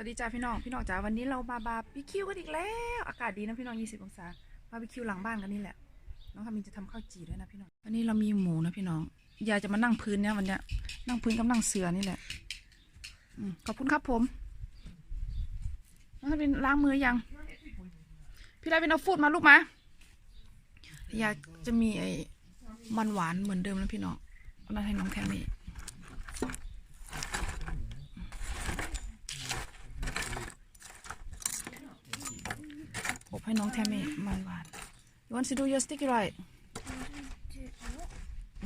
วัสดีจ้าพี่น้องพี่น้องจ้าวันนี้เรามาบาร์บีคิวกันอีกแล้ว อากาศดีนะพี่น้อง20องศาบาร์บีคิวหลังบ้านกันนี่แหละน้องคามินจะทำข้าวจี่ด้วยนะพี่น้องวันนี้เรามีหมูนะพี่น้องยายจะมานั่งพื้นเนี่ยวันเนี้ยนั่งพื้นกับนั่งเสือนี่แหละอขอบคุณครับผมน้องคามินล้างมือยัง พี่ดาวินเอาฟูดมาลูกมายายจะมีไอ้มันหวานเหมือนเดิมนะพี่น้องเอามาให้น้องแทน อบให้น้องแทมมี่มันหวาน You want to do your sticky rice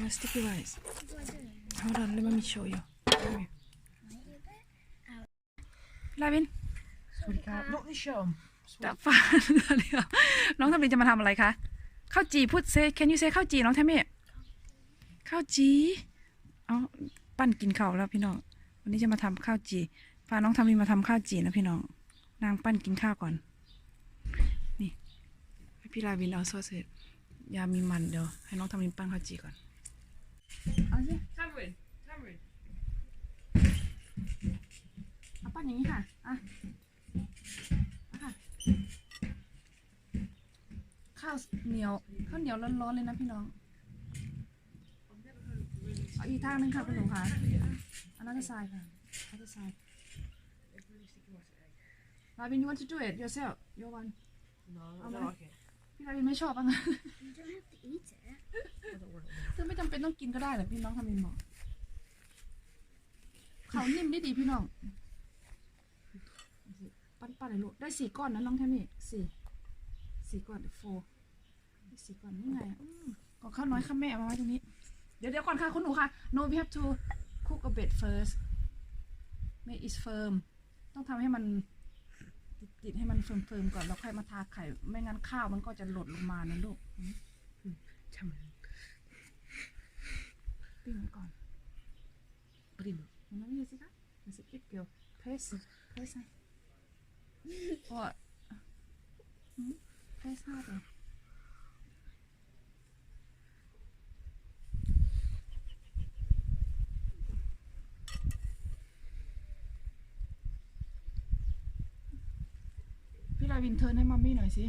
your sticky rice Hold on let me show you ลาวิน Not this show. จากฟ้าเดี๋ยวน้องทำบินจะมาทำอะไรคะข้าวจีพูดเซ can you say ข้าวจีน้องแทมมี่ข้าวจีเอาปั้นกินข้าวแล้วพี่น้องวันนี้จะมาทำข้าวจีพาน้องทำบินมาทำข้าวจีนะพี่น้องนางปั้นกินข้าวก่อนนี่ให้ พี่ลาวินเอาซอสเสร็จยามีมันเดี๋ยว ให้น้องทำบินปั้นข้าวจีก่อน เอาสิ Cameron, Cameron. เอาปั้นอย่างนี้ค่ะ อะเอาค่ะ ข้าวเหนียว ข้าวเหนียวร้อนๆเลยนะพี่น้องเอาอีกทางหนึงค่ะคุณหนูค่ะอันนั้นก็ทรายค่ะอันนั้นทรายลาวิน you want to do it yourself your one No, I Oh, don't no. like it. พี่ลาวินไม่ชอบอะงั้น You don't have to eat it. I don't want it. เธอไม่จำเป็นต้องกินก็ได้เหรอพี่น้องทำเองบอกเขานิ่มได้ดีพี่น้องปั้นปั้นเลยลูกได้สี่ก้อนนะน้องแทมี่สี่สี่ก้อนโฟได้สี่ก้อนนี่ไงอืมก่อนข้าวน้อยข้าวแม่เอามาไว้ตรงนี้ เดี๋ยวเดี๋ยวก่อนค่ะคุณหนูค่ะ no we have to cook a bit first make it firm ต้องทำให้มัน ติดให้มันเฟิร์มๆก่อนแล้วค่อยมาทาไข่ ไม่งั้นข้าวมันก็จะหล่นลงมานะลูกใช่ไหมปิ้งก่อน Prima. Una musica? Musica che più. Presa. Presa. Oh. Presa ะมันสิกิ๊กเกียวเพรสเพรสให้เพราะว่าอืมเพรสห้าเลยพี่ลา วินเทิร์นให้มัมมี่หน่อยสิ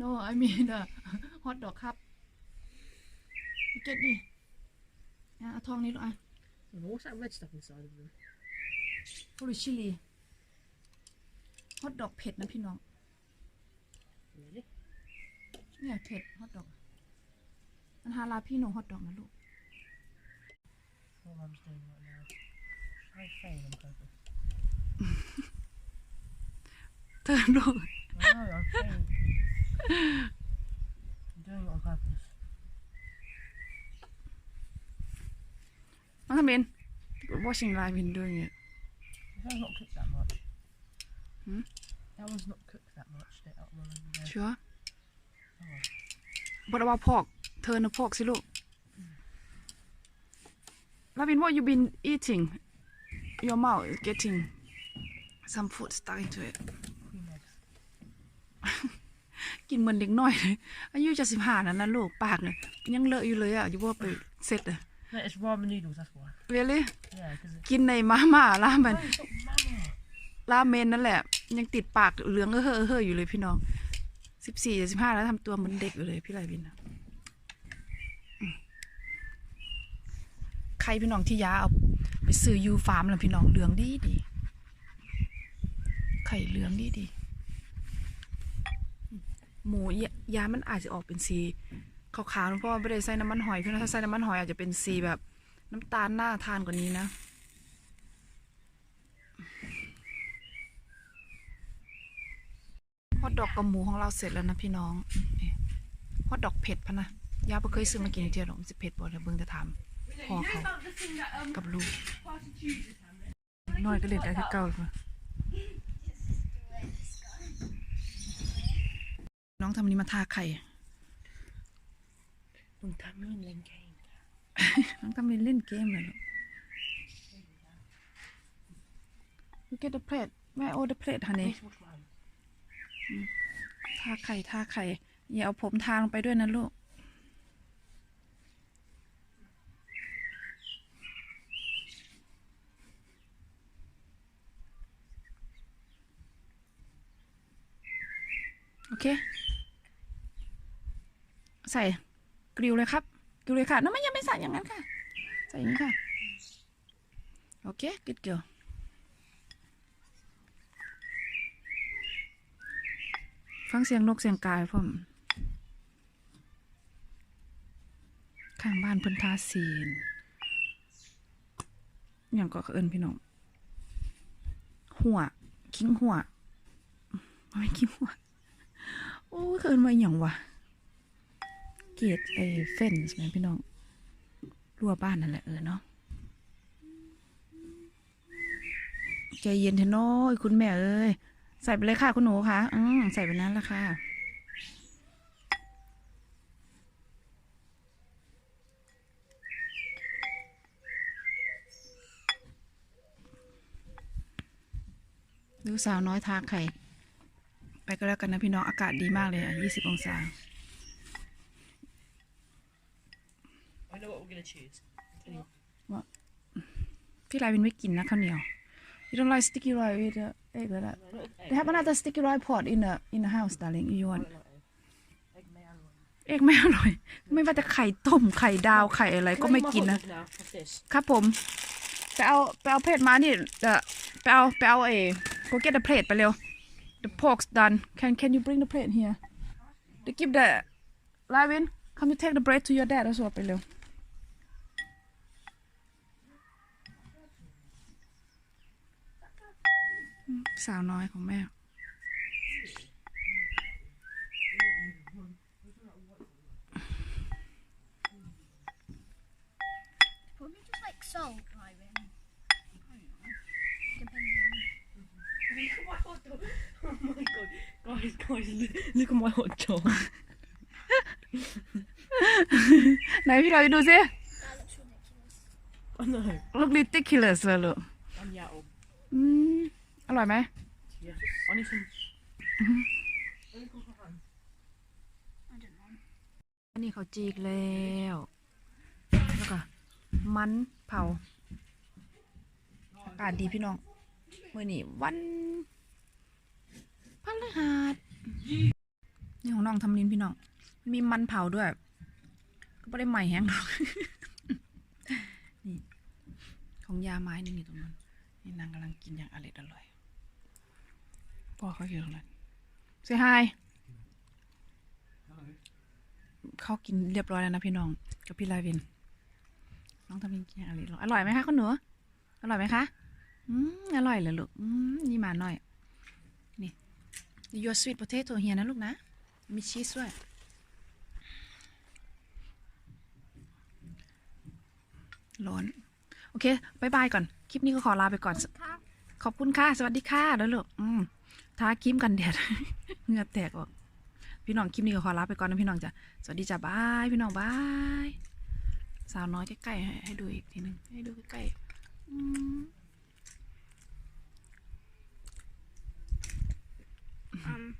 no I mean the hot dog ครับเก็ตดิอะเอาทองนี้ลูกอะ Oh, what's that red stuff inside of them? ฟูริชิลีฮอทดอกเผ็ดนะพี่น้อง Really? เนี่ยเผ็ดฮอทดอกมันฮาลาพี่โนฮอทดอกนะลูก What mum's doing right now. I fail on purpose. turn on. I know, I'm saying. I'm doing it on purpose. I'm in. Watching live and doing it. That was not cooked that much. Hmm? That was not cooked that much. Sure. Oh. What about pork? Turn the pork, see look. Mm. Lavin, what you been eating? Your mouth is getting some food stuck into it. กินเหมือนเด็กน้อยเลยอายุจะสิบห้าแล้วนะลูกปากเนี่ยยังเลอะอยู่เลยอะอยู่ว่าไปเสร็จอะ No, it's ramen noodles, that's why. really Yeah, because it's. กินในมาม่าร้านมัน No, it's not mama. ราเมนนั่นแหละ ยังติดปากเหลืองเออเฮ้อเออเฮ้ออยู่เลยพี่น้องสิบสี่สิบห้าแล้วทำตัวเหมือนเด็กอยู่เลยพี่ไรบินอะอืมใครพี่น้องที่ยาเอาไปซื้อยูฟาร์มแล้วพี่น้องเหลืองดีดีไข่เหลืองดีดีอืม หมูยามันอาจจะออกเป็นสีขาวๆนะเพราะว่าไม่ได้ใส่น้ำมันหอยพี่น้องถ้าใส่น้ำมันหอยอาจจะเป็นสีแบบน้ำตาลน่าทานกว่านี้นะฮอทดอกกับหมูของเราเสร็จแล้วนะพี่น้องฮอทดอกเผ็ดพะนะย่าไ่เคยซื้อมากินเทียวหรอกมันจะเผ็ดบ่แล้วเบิ่งจะทำพ่อเขากับลูกน้อยก็เล่นได้คือเก่าเลย น้องทำนี้มาทาไข่ Don't tell me in Lane Game. น้องทำนี้เล่นเกมเลยลูก You get the plate Where all the plate honey Please watch mine. ทาไข่ทาไข่อย่าเอาผมทาลงไปด้วยนะลูก โอเค ใส่กริวเลยครับกริวเลยค่ะน้ำมันยังไม่ใส่อย่างนั้นค่ะ ใส่อย่างนี้ค่ะ โอเค good girl ฟังเสียงนกเสียงกายผมข้างบ้านพิ่นทาสีนอย่างก็เอินพี่น้อง หัว คิงหัวไม่คิงหัว โอ้เอินมาอย่างวะ เกตไอ้เฟนส์แม่นพี่น้องรั้วบ้านนั่นแหละเออเนาะใจเย็นเถอะน้อยคุณแม่เอ้ยใส่ไปเลยค่ะคุณหนูคะอืมใส่ไปนั้นละค่ะดูสาวน้อยทาไข่ ไปก็แล้วกันนะพี่น้อง อากาศดีมากเลยอะยี่สิบองศา I know what we're gonna choose. Tell you. พี่ลายวินไม่กินนะข้าวเหนียว You don't like sticky rice with the egg like that No, not egg. They have another sticky rice pot in the in the house darling you want I don't like egg. Egg may alloy. เอกไม่อร่อย ไม่ว่าจะไข่ต้มไข่ดาวไข่อะไรก็ Can I ไม่ have my กิน hot นะ dog now? What's this? ครับผมไปเอาไปเอาเพลทมานี่เดี๋ยวไปเอาไปเอาเอ go get the plate ไปเร็ว the pork's done can can you bring the plate here they give the Lavin come you take the bread to your dad แล้วสวไปเร็ว สาวน้อยของแม่ Probably just like salt, Ivan. I don't know. Depending. Look at my hot dog. Oh my god. Guys, guys, look, look at my hot dog. ไหนพี่เราดูซิ That looks ridiculous. I know. look ridiculous เลยลูก I'm Yato. อืม อร่อยไหม Yeah. I need some. Let me cook my hand. I don't know. อันนี้เขาจีกแล้ว แล้วก็มันเผาอากาศดีพี่น้องเมื่อนี้วันพฤหัสนี่ของน้องทำนินพี่น้อง มีมันเผาด้วย ก็ไม่ได้ใหม่แห้งหรอกนี่ของยาไม้นี่นี่ตรงนั้นนี่นางกำลังกินอย่างอร่อยอร่อย พ่อเขาอยู่ตรงนั้น say hi เขากินเรียบร้อยแล้วนะพี่น้องกับพี่ลาวิน น้องทำกินอย่างอร่อยอร่อยไหมคะคุณหนู อร่อยไหมคะ อืมอร่อยเลยลูก อืมนี่มาหน่อย นี่ your sweet potato เฮียนะลูกนะ มีชีสด้วยร้อน โอเคบายบายก่อน คลิปนี้ก็ขอลาไปก่อน ขอบคุณค่ะ สวัสดีค่ะแล้วลูกอืม ทาครีมกันแดดเหงื่อแตกออก พี่น้องคลิปนี้ก็ขอลาไปก่อนนะพี่น้องจ้ะสวัสดีจ้ะบายพี่น้องบายสาวน้อยใกล้ใกล้ให้ดูอีกทีหนึ่งให้ดูใกล้ๆ